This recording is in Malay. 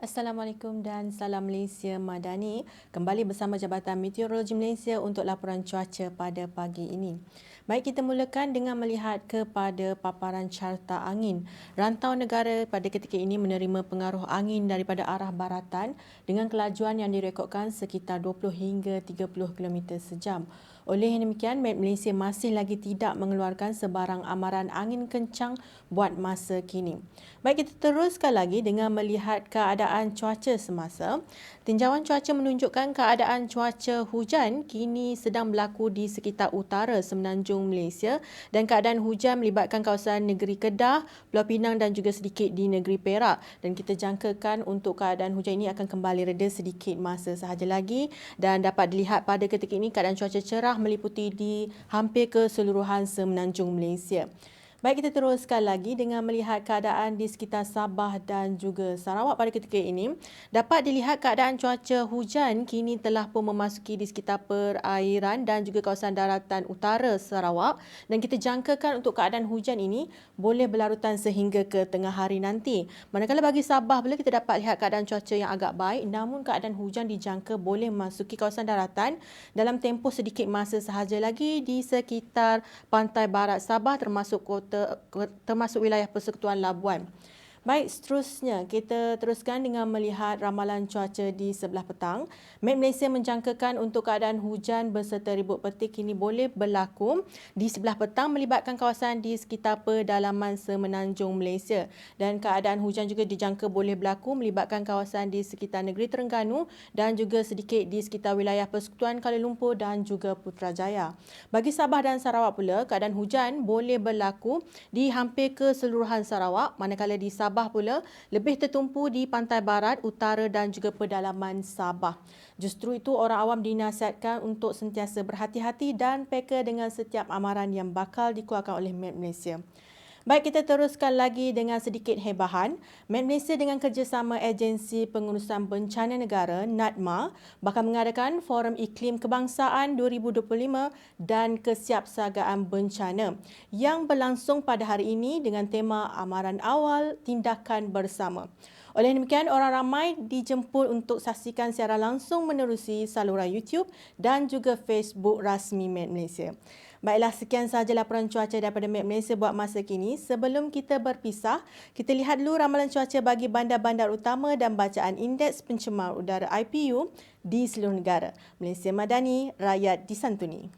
Assalamualaikum dan salam Malaysia Madani. Kembali bersama Jabatan Meteorologi Malaysia untuk laporan cuaca pada pagi ini. Baik kita mulakan dengan melihat kepada paparan carta angin. Rantau negara pada ketika ini menerima pengaruh angin daripada arah baratan dengan kelajuan yang direkodkan sekitar 20 hingga 30 km sejam. Oleh demikian, Met Malaysia masih lagi tidak mengeluarkan sebarang amaran angin kencang buat masa kini. Baik, kita teruskan lagi dengan melihat keadaan cuaca semasa. Tinjauan cuaca menunjukkan keadaan cuaca hujan kini sedang berlaku di sekitar utara semenanjung Malaysia dan keadaan hujan melibatkan kawasan negeri Kedah, Pulau Pinang dan juga sedikit di negeri Perak. Dan kita jangkakan untuk keadaan hujan ini akan kembali reda sedikit masa sahaja lagi dan dapat dilihat pada ketika ini keadaan cuaca cerah meliputi di hampir keseluruhan semenanjung Malaysia. Baik kita teruskan lagi dengan melihat keadaan di sekitar Sabah dan juga Sarawak pada ketika ini. Dapat dilihat keadaan cuaca hujan kini telah pun memasuki di sekitar perairan dan juga kawasan daratan utara Sarawak dan kita jangkakan untuk keadaan hujan ini boleh berlarutan sehingga ke tengah hari nanti. Manakala bagi Sabah bila kita dapat lihat keadaan cuaca yang agak baik namun keadaan hujan dijangka boleh memasuki kawasan daratan dalam tempoh sedikit masa sahaja lagi di sekitar pantai barat Sabah termasuk kota termasuk wilayah Persekutuan Labuan. Baik, seterusnya kita teruskan dengan melihat ramalan cuaca di sebelah petang. Met Malaysia menjangkakan untuk keadaan hujan berserta ribut petik ini boleh berlaku di sebelah petang melibatkan kawasan di sekitar pedalaman semenanjung Malaysia. Dan keadaan hujan juga dijangka boleh berlaku melibatkan kawasan di sekitar negeri Terengganu dan juga sedikit di sekitar wilayah Persekutuan Kuala Lumpur dan juga Putrajaya. Bagi Sabah dan Sarawak pula, keadaan hujan boleh berlaku di hampir keseluruhan Sarawak manakala di Sabah Sabah pula lebih tertumpu di pantai barat, utara dan juga pedalaman Sabah. Justru itu orang awam dinasihatkan untuk sentiasa berhati-hati dan peka dengan setiap amaran yang bakal dikeluarkan oleh Met Malaysia. Baik, kita teruskan lagi dengan sedikit hebahan. Met Malaysia dengan kerjasama Agensi Pengurusan Bencana Negara, NADMA, bakal mengadakan Forum Iklim Kebangsaan 2025 dan Kesiapsiagaan Bencana yang berlangsung pada hari ini dengan tema Amaran Awal Tindakan Bersama. Oleh demikian, orang ramai dijemput untuk saksikan secara langsung menerusi saluran YouTube dan juga Facebook rasmi Met Malaysia. Baiklah, sekian sahaja laporan cuaca daripada Met Malaysia buat masa kini. Sebelum kita berpisah, kita lihat dulu ramalan cuaca bagi bandar-bandar utama dan bacaan indeks pencemar udara IPU di seluruh negara. Malaysia Madani, rakyat disantuni.